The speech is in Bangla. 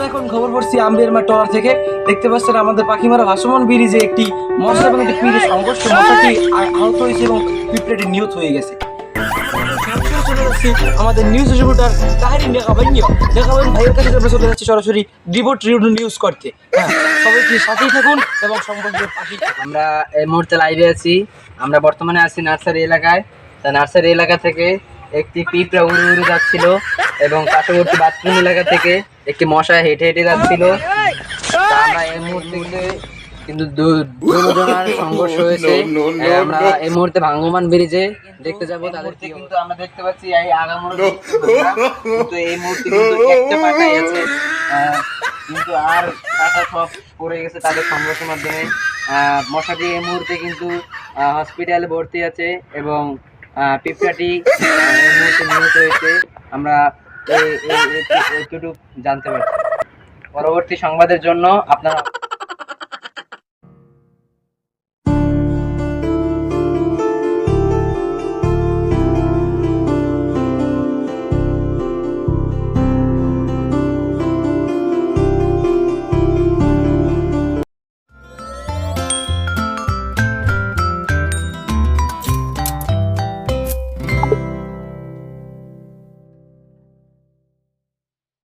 আসছি আম্বিয়ারমা টাওয়ার থেকে। দেখতে পাচ্ছেন আমাদের পাখিমারা ভাসমান ব্রিজে একটি মশা এবং একটি পিঁড়ে সংঘর্ষ। মশাটি আহত হয়েছে এবং পিঁপড়াটি নিহত হয়ে গেছে। আমাদের নিউজ রিপোর্টার তাহারি নেকাবাইনিও নেকাবাইন ভাইয়ের কাছে আমরা চলে যাচ্ছি সরাসরি রিপোর্ট নিউজ করতে। হ্যাঁ সবাই কি সাথেই থাকুন এবং পাশেই থাকুন আমরা এই মুহূর্তে লাইভে আছি। আমরা বর্তমানে আছি নার্সারি এলাকায়। তা নার্সারি এলাকা থেকে একটি পিঁপড়া উড়ে উড়ে যাচ্ছিল এবং পার্শ্ববর্তী বাথরুম এলাকা থেকে একটি মশা হেঁটে হেঁটে যাচ্ছিল। আমরা এই মুহূর্তে কিন্তু দুজনার সংঘর্ষ হয়েছে। আমরা এই মুহূর্তে ভাঙ্গমান ব্রিজে দেখতে যাব তাদের কিন্তু আমরা দেখতে পাচ্ছি এই কিন্তু এই মুহূর্তে কিন্তু একটা পাটাই আছে। আহ, কিন্তু আর পাটা সব পড়ে গেছে তাদের সংঘর্ষের মাধ্যমে। আহ, মশাটি এই মুহূর্তে কিন্তু হসপিটালে ভর্তি আছে এবং পিঁপড়াটি নিহত হয়েছে আমরা এইটুকু জানতে পারছি পরবর্তী সংবাদের জন্য আপনারা